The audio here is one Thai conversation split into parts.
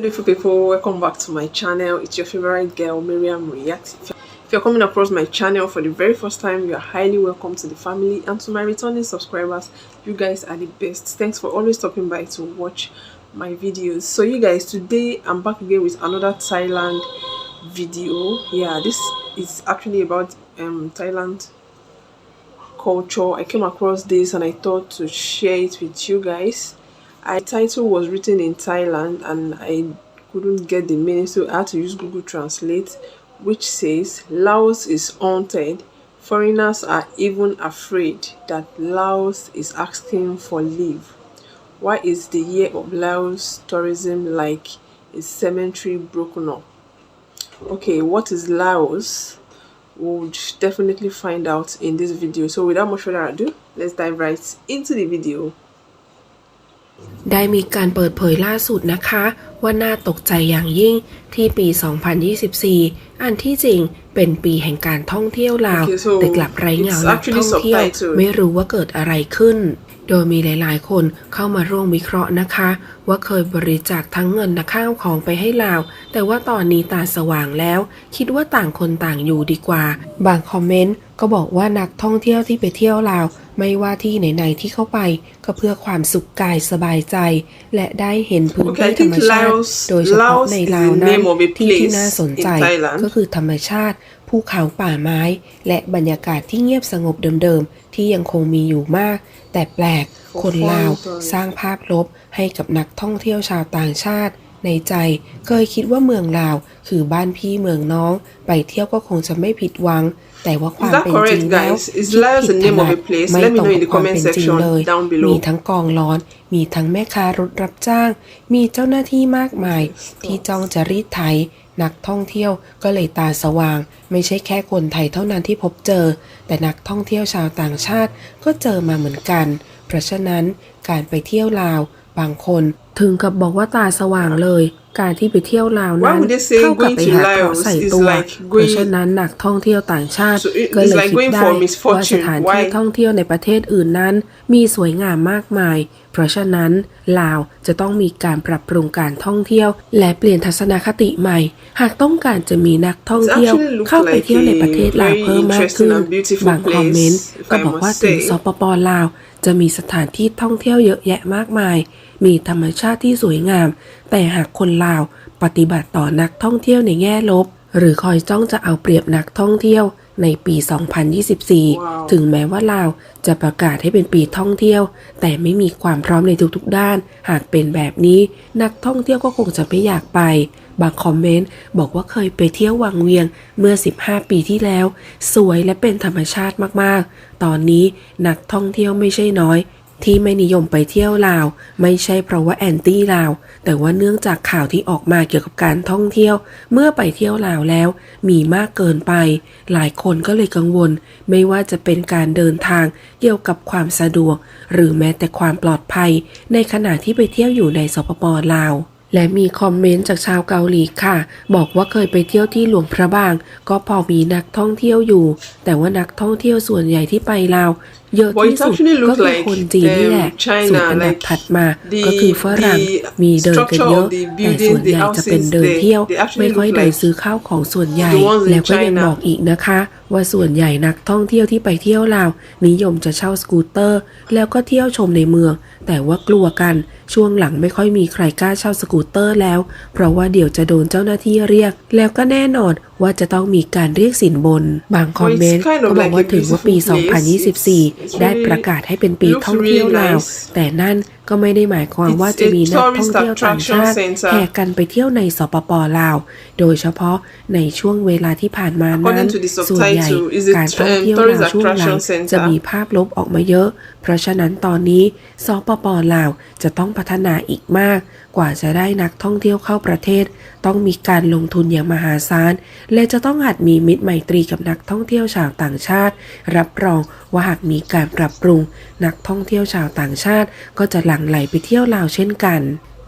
Beautiful people, welcome back to my channel. It's your favorite girl, Miriam React. If you're coming across my channel for the very first time, you are highly welcome to the family. And to my returning subscribers, you guys are the best. Thanks for always stopping by to watch my videos. So you guys, today I'm back again with another Thailand video. Yeah, this is actually about um Thailand culture. I came across this and I thought to share it with you guys I title was written in Thailand and I couldn't get the meaning so I had to use Google Translate which says Laos is haunted. Foreigners are even afraid that Laos is asking for leave. Why is the year of Laos tourism like a cemetery broken up? Okay, what is Laos? We'll definitely find out in this video. So without much further ado, let's dive right into the video. ได้มีการเปิดเผยล่าสุดนะคะ ว่าน่าตกใจอย่างยิ่งที่ปี 2024 อันที่จริงเป็นปีแห่งการท่องเที่ยวลาว Okay, so แต่กลับไร้เงา it's นัก actually ท่องเที่ยว subtitled. ไม่รู้ว่าเกิดอะไรขึ้น โดยมีหลายๆ คนเข้ามาร่วมวิเคราะห์นะคะ ว่าเคยบริจาคทั้งเงินและข้าวของไปให้ลาว แต่ว่าตอนนี้ตาสว่างแล้ว คิดว่าต่างคนต่างอยู่ดีกว่า บางคอมเมนต์ ก็บอกว่านักท่องเที่ยวที่ไปเที่ยวลาว ไม่ว่าที่ไหนๆที่เข้าไป ก็เพื่อความสุขกายสบายใจ และได้เห็นพื้น Okay, ที่ I ธร think รมชาติ Laos โดยเฉพาะ Laos ใน is ลาว the นั้น name of a ที่ที่ place น่าสนใจ in Thailand ก็คือธรรมชาติภูเขาป่าไม้ และบรรยากาศที่เงียบสงบเดิมๆ ที่ยังคงมีอยู่มาก แต่แปลกคนลาวสร้างภาพลบให้กับนักท่องเที่ยวชาวต่างชาติ ในใจเคยคิดว่าเมืองลาว คือบ้านพี่เมืองน้อง ไปเที่ยวก็คงจะไม่ผิดหวัง แต่ว่าความ Is that เป็นจริง correct, แล้ว guys? Is คิด Laos ผิด the ข name of นาด a place? ไม่ Let me ตรง know in กับ the ความ comment เป็นจริง section เลย down below. มีทั้งกองร้อน มีทั้งแม่ค้ารถรับจ้าง มีเจ้าหน้าที่มากมาย ที่จ้องจะรีดไถนักท่องเที่ยวก็เลยตาสว่าง ไม่ใช่แค่คนไทยเท่านั้นที่พบเจอ แต่นักท่องเที่ยวชาวต่างชาติก็เจอมาเหมือนกัน เพราะฉะนั้นการไปเที่ยวลาว บางคน ถึงกับบอกว่าตาสว่างเลย การที่ไปเที่ยวลาว Why นั้น would they say เท่ากับ going ไป to หาเคราะห์ Laos ใส่ is ตัว like เพราะ going- ฉะนั้นนักท่องเที่ยวต่างชาติ So it- ก็เลย it's like คิด going ได้ for ว่า misfortune. สถานที่ Why? ท่องเที่ยวในประเทศอื่นนั้น มีสวยงามมากมาย เพราะฉะนั้นลาวจะต้องมีการปรับปรุงการท่องเที่ยว และเปลี่ยนทัศนคติใหม่ หากต้องการจะมีนักท่องเที่ยว It actually looked เข้าไปเที่ยวในประเทศลาว like a เพิ่มมากขึ้น very interesting and beautiful บางคอมเมนต์ place, if ก็ I บอกว่า must ถึง say. สปปลาว จะมีสถานที่ท่องเที่ยวเยอะแยะมากมาย มีธรรมชาติที่สวยงาม แต่หากคนลาวปฏิบัติต่อนักท่องเที่ยวในแง่ลบ หรือคอยจ้องจะเอาเปรียบนักท่องเที่ยวในปี 2024 ถึงแม้ว่าลาวจะประกาศให้เป็นปีท่องเที่ยว แต่ไม่มีความพร้อมในทุกๆด้าน หากเป็นแบบนี้ นักท่องเที่ยวก็คงจะไม่อยากไป บางคอมเมนต์บอกว่าเคยไปเที่ยววังเวียงเมื่อ 15 ปีที่แล้ว สวยและเป็นธรรมชาติมากๆ ตอนนี้นักท่องเที่ยวไม่ใช่น้อย ที่ไม่นิยมไปเที่ยวลาว ไม่ใช่เพราะว่าแอนตี้ลาว แต่ว่าเนื่องจากข่าวที่ออกมาเกี่ยวกับการท่องเที่ยว เมื่อไปเที่ยวลาวแล้ว มีมากเกินไป หลายคนก็เลยกังวล ไม่ว่าจะเป็นการเดินทางเกี่ยวกับความสะดวก หรือแม้แต่ความปลอดภัย ในขณะที่ไปเที่ยวอยู่ในสปปลาว และมีคอมเมนต์จากชาวเกาหลีค่ะ บอกว่าเคยไปเที่ยวที่หลวงพระบาง ก็พอมีนักท่องเที่ยวอยู่ แต่ว่านักท่องเที่ยวส่วนใหญ่ที่ไปลาว เยอะ But ที่ it สุด actually ก็ looked คือ like คนจีนนี่แหละ um, China, ส่วนอันดับ like ถัดมา the- ก็คือฝรั่ง the มีเดินกันเยอะ structure of the แต่ส่วน buildings, ใหญ่ the จะเป็น houses, เดิน they- เที่ยว they actually ไม่ค่อย look เดิน like ซื้อข้าวของส่วนใหญ่ the ones in แล้วก็ยัง China บอกอีกนะคะ ว่าส่วนใหญ่นักท่องเที่ยวที่ไปเที่ยวลาว นิยมจะเช่าสกูตเตอร์ แล้วก็เที่ยวชมในเมือง แต่ว่ากลัวกันช่วงหลังไม่ค่อยมีใครกล้าเช่าสกูตเตอร์แล้ว เพราะว่าเดี๋ยวจะโดนเจ้าหน้าที่เรียก แล้วก็แน่นอนว่าจะต้องมีการเรียกสินบน บางคอมเมนต์ Well, it's kind of ก็บอกว่า like a ถึงว่าปี beautiful place. It's 2024ได้ really- ประกาศให้เป็นปี looks ท่องเที่ยว really ลาว nice. แต่นั่นก็ไม่ได้หมายความว่า It's จะ a มีนักท่อง tourist เที่ยวต่างชาติ attraction center. แห่กันไปเที่ยวในสปปลาว โดยเฉพาะในช่วงเวลาที่ผ่านมานั้น According to the ส่วนใหญ่ subtitle, is it, การท่องเที่ยว um, ลาว tourist ช่วงหลัง attraction center? จะมีภาพลบออกมาเยอะ เพราะฉะนั้นตอนนี้สปปลาวจะต้องพัฒนาอีกมาก กว่าจะได้นักท่องเที่ยวเข้าประเทศ ต้องมีการลงทุนอย่างมหาศาลและจะต้องหัดมีมิตรไมตรีกับนักท่องเที่ยวชาวต่างชาติ รับรองว่าหากมีการปรับปรุง นักท่องเที่ยวชาวต่างชาติ ก็จะหลั่งไหลไปเที่ยวลาวเช่นกัน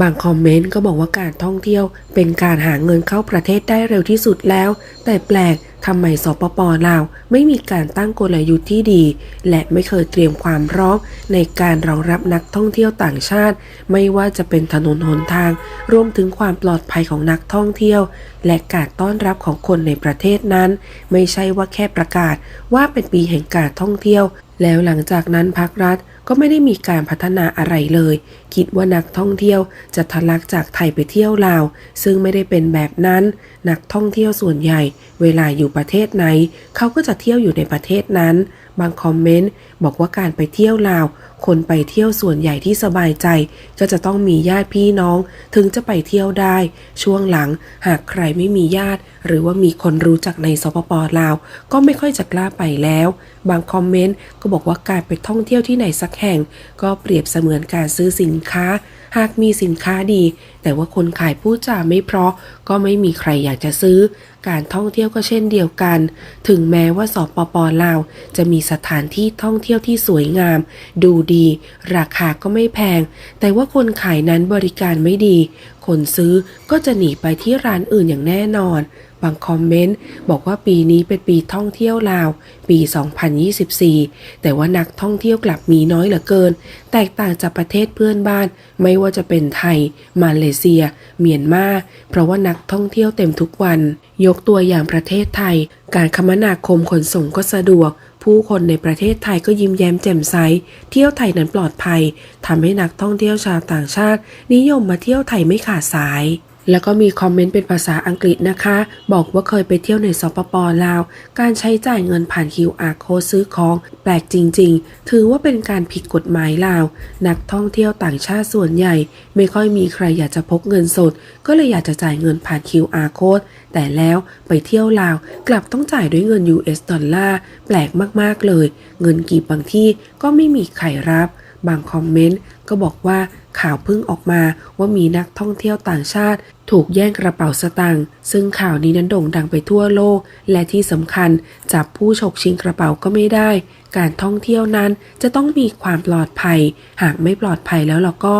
บางคอมเมนต์ก็บอกว่าการท่องเที่ยว เป็นการหาเงินเข้าประเทศได้เร็วที่สุดแล้ว แต่แปลกทำไมสปปลาวไม่มีการตั้งกลยุทธ์ที่ดี และไม่เคยเตรียมความพร้อมในการรองรับนักท่องเที่ยวต่างชาติ ไม่ว่าจะเป็นถนนหนทาง รวมถึงความปลอดภัยของนักท่องเที่ยว และการต้อนรับของคนในประเทศนั้น ไม่ใช่ว่าแค่ประกาศว่าเป็นปีแห่งการท่องเที่ยว แล้วหลังจากนั้นพักรัฐก็ไม่ได้มีการพัฒนาอะไรเลย คิดว่านักท่องเที่ยวจะทะลักจากไทยไปเที่ยวลาว ซึ่งไม่ได้เป็นแบบนั้น นักท่องเที่ยวส่วนใหญ่ เวลาอยู่ประเทศไหน เขาก็จะเที่ยวอยู่ในประเทศนั้น บางคอมเมนต์บอกว่าการไปเที่ยวลาว คนไปเที่ยวส่วนใหญ่ที่สบายใจ ก็จะต้องมีญาติพี่น้อง ถึงจะไปเที่ยวได้ ช่วงหลังหากใครไม่มีญาติ หรือว่ามีคนรู้จักในสปปลาว ก็ไม่ค่อยจะกล้าไปแล้ว บางคอมเมนต์ก็บอกว่าการไปท่องเที่ยวที่ไหนสักแห่ง ก็เปรียบเสมือนการซื้อสินค้า หากมีสินค้าดี แต่ว่าคนขายพูดจาไม่เพราะก็ไม่มีใครอยากจะซื้อ การท่องเที่ยวก็เช่นเดียวกัน ถึงแม้ว่าสปปลาว จะมีสถานที่ท่องเที่ยวที่สวยงาม ดูดี ราคาก็ไม่แพง แต่ว่าคนขายนั้นบริการไม่ดี คนซื้อก็จะหนีไปที่ร้านอื่นอย่างแน่นอน บางคอมเมนต์บอกว่าปีนี้เป็นปีท่องเที่ยวลาว ปี 2024 แต่ว่านักท่องเที่ยวกลับมีน้อยเหลือเกิน แตกต่างจากประเทศเพื่อนบ้าน ไม่ว่าจะเป็นไทย มาเลเซีย เมียนมา เพราะว่านักท่องเที่ยวเต็มทุกวัน ยกตัวอย่างประเทศไทย การคมนาคมขนส่งก็สะดวกผู้คนในประเทศไทยก็ยิ้มแย้มแจ่มใส เที่ยวไทยนั้นปลอดภัย ทำให้นักท่องเที่ยวชาวต่างชาติ นิยมมาเที่ยวไทยไม่ขาดสาย แล้วก็มีคอมเมนต์เป็นภาษาอังกฤษนะคะ บอกว่าเคยไปเที่ยวในสปปลาว การใช้จ่ายเงินผ่าน QR code ซื้อของ แปลกจริง ๆ ถือว่าเป็นการผิดกฎหมายลาว นักท่องเที่ยวต่างชาติส่วนใหญ่ ไม่ค่อยมีใครอยากจะพกเงินสด ก็เลยอยากจะจ่ายเงินผ่าน QR code แต่แล้วไปเที่ยวลาว กลับต้องจ่ายด้วยเงิน US ดอลลาร์แปลกมากๆเลย เงินกีบบางที่ก็ไม่มีใครรับบางคอมเมนต์ ก็บอกว่าข่าวเพิ่งออกมาว่ามีนักท่องเที่ยวต่างชาติ ถูกแย่งกระเป๋าสตางค์ซึ่งข่าวนี้นั้นโด่งดังไปทั่วโลก และที่สำคัญจับผู้ฉกชิงกระเป๋าก็ไม่ได้ การท่องเที่ยวนั้นจะต้องมีความปลอดภัย หากไม่ปลอดภัยแล้วเราก็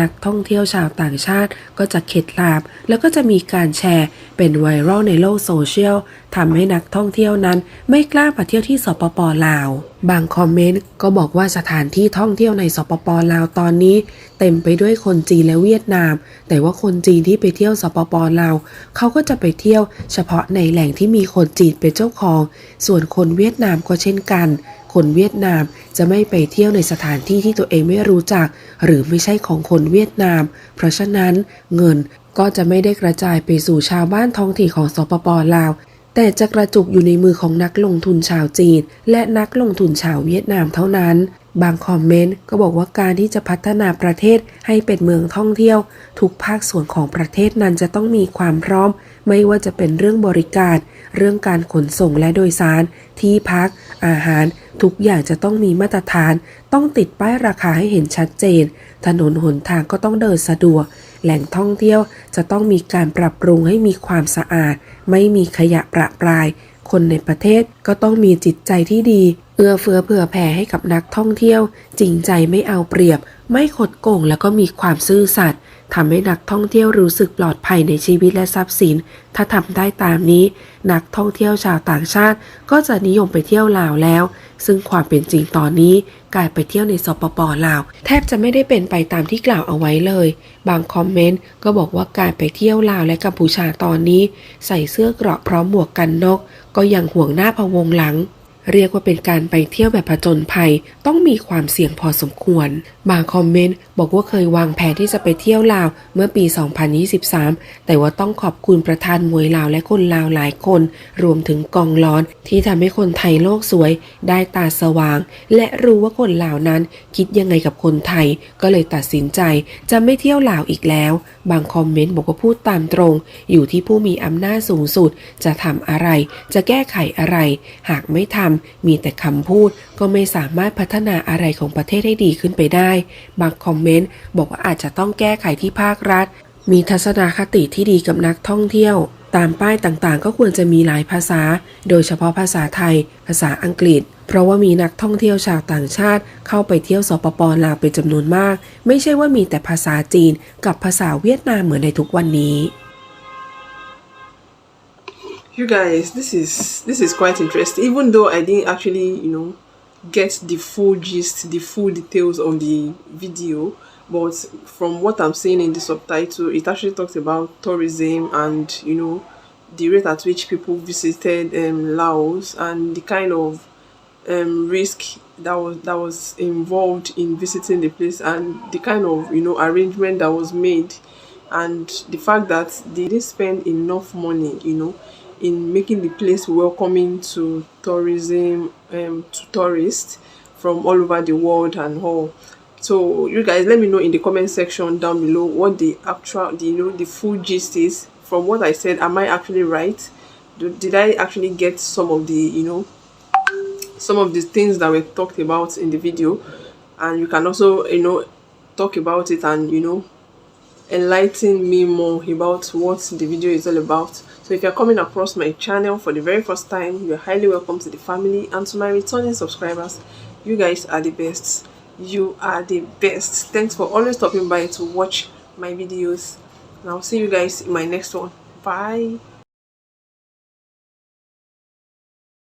นักท่องเที่ยวชาวต่างชาติก็จะเข็ดหลาบ แล้วก็จะมีการแชร์เป็นไวรัลในโลกโซเชียลทำให้นักท่องเที่ยวนั้น ไม่กล้ามาเที่ยวที่สปปลาว บางคอมเมนต์ก็บอกว่าสถานที่ท่องเที่ยวในสปปลาวตอนอนนี้เต็มไปด้วยคนจีนและเวียดนาม แต่ว่าคนจีนที่ไปเที่ยวสปปลาวเขาก็จะไปเที่ยวเฉพาะในแหล่งที่มีคนจีนเป็นเจ้าของ ส่วนคนเวียดนามก็เช่นกัน คนเวียดนามจะไม่ไปเที่ยวในสถานที่ที่ตัวเองไม่รู้จัก หรือไม่ใช่ของคนเวียดนาม เพราะฉะนั้นเงินก็จะไม่ได้กระจายไปสู่ชาวบ้านท้องถิ่นของสปปลาวแต่จะกระจุกอยู่ในมือของนักลงทุนชาวจีน และนักลงทุนชาวเวียดนามเท่านั้น บางคอมเมนต์ก็บอกว่าการที่จะพัฒนาประเทศให้เป็นเมืองท่องเที่ยว ทุกภาคส่วนของประเทศนั้นจะต้องมีความพร้อม ไม่ว่าจะเป็นเรื่องบริการ เรื่องการขนส่งและโดยสาร ที่พัก อาหาร ทุกอย่างจะต้องมีมาตรฐาน ต้องติดป้ายราคาให้เห็นชัดเจน ถนนหนทางก็ต้องเดินสะดวก แหล่งท่องเที่ยวจะต้องมีการปรับปรุงให้มีความสะอาด ไม่มีขยะประปรายคนในประเทศก็ต้องมีจิตใจที่ดี เอื้อเฟื้อเผื่อแผ่ให้กับนักท่องเที่ยว จริงใจไม่เอาเปรียบ ไม่ขดโกงแล้วก็มีความซื่อสัตย์ทำให้นักท่องเที่ยวรู้สึกปลอดภัยในชีวิตและทรัพย์สิน ถ้าทำได้ตามนี้ นักท่องเที่ยวชาวต่างชาติ ก็จะนิยมไปเที่ยวลาวแล้ว ซึ่งความเป็นจริงตอนนี้ การไปเที่ยวในสปปลาว แทบจะไม่ได้เป็นไปตามที่กล่าวเอาไว้เลย บางคอมเมนต์ก็บอกว่าการไปเที่ยวลาวและกัมพูชาตอนนี้ ใส่เสื้อเกราะพร้อมหมวกกันนก ก็ยังห่วงหน้าพะวงหลัง เรียกว่าเป็นการไปเที่ยวแบบผจญภัย ต้องมีความเสี่ยงพอสมควร บางคอมเมนต์บอกว่าเคยวางแผนที่จะไปเที่ยวลาวเมื่อปี 2023 แต่ว่าต้องขอบคุณประธานมวยลาวและคนลาวหลายคน รวมถึงกองร้อน ที่ทำให้คนไทยโลกสวย ได้ตาสว่าง และรู้ว่าคนลาวนั้นคิดยังไงกับคนไทย ก็เลยตัดสินใจจะไม่เที่ยวลาวอีกแล้ว บางคอมเมนต์บอกว่าพูดตามตรง อยู่ที่ผู้มีอำนาจสูงสุด จะทำอะไร จะแก้ไขอะไร หากไม่ทำมีแต่คำพูดก็ไม่สามารถพัฒนาอะไรของประเทศให้ดีขึ้นไปได้ บางคอมเมนต์บอกว่าอาจจะต้องแก้ไขที่ภาครัฐ มีทัศนคติที่ดีกับนักท่องเที่ยว ตามป้ายต่างๆ ก็ควรจะมีหลายภาษา โดยเฉพาะภาษาไทย ภาษาอังกฤษ เพราะว่ามีนักท่องเที่ยวชาวต่างชาติ เข้าไปเที่ยวสปปลาวเป็นจำนวนมาก ไม่ใช่ว่ามีแต่ภาษาจีนกับภาษาเวียดนามเหมือนในทุกวันนี้ you guys this is this is quite interesting. Even though i didn't actually you know get the full gist the full details on the video but from what i'm seeing in the subtitle it actually talks about tourism and you know the rate at which people visited um, laos and the kind of um, risk that was that was involved in visiting the place and the kind of you know arrangement that was made and the fact that they didn't spend enough money you know in making the place welcoming to tourism um to tourists from all over the world and all. So you guys let me know in the comment section down below what the actual the you know the full gist is. From what i said am i actually right? Do, did i actually get some of the you know some of the things that were talked about in the video? And you can also you know talk about it and you know enlighten me more about what the video is all about. So if you're coming across my channel for the very first time you're highly welcome to the family. And to my returning subscribers you guys are the best. You are the best. Thanks for always stopping by to watch my videos. And i'll see you guys in my next one. Bye